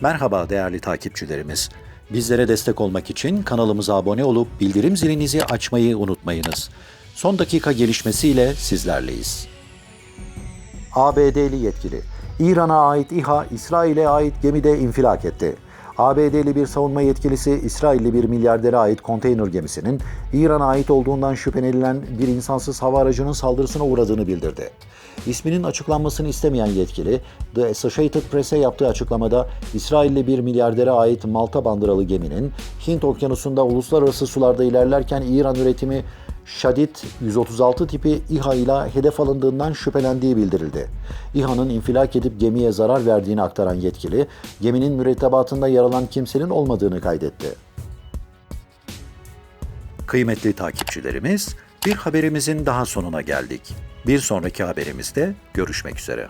Merhaba değerli takipçilerimiz. Bizlere destek olmak için kanalımıza abone olup bildirim zilinizi açmayı unutmayınız. Son dakika gelişmesiyle sizlerleyiz. ABD'li yetkili. İran'a ait İHA, İsrail'e ait gemide infilak etti. ABD'li bir savunma yetkilisi, İsrailli bir milyardere ait konteyner gemisinin İran'a ait olduğundan şüphelenilen bir insansız hava aracının saldırısına uğradığını bildirdi. İsminin açıklanmasını istemeyen yetkili, The Associated Press'e yaptığı açıklamada İsrailli bir milyardere ait Malta bandıralı geminin Hint okyanusunda uluslararası sularda ilerlerken İran üretimi Şadit 136 tipi İHA ile hedef alındığından şüphelendiği bildirildi. İHA'nın infilak edip gemiye zarar verdiğini aktaran yetkili, geminin mürettebatında yer alan kimsenin olmadığını kaydetti. Kıymetli takipçilerimiz, bir haberimizin daha sonuna geldik. Bir sonraki haberimizde görüşmek üzere.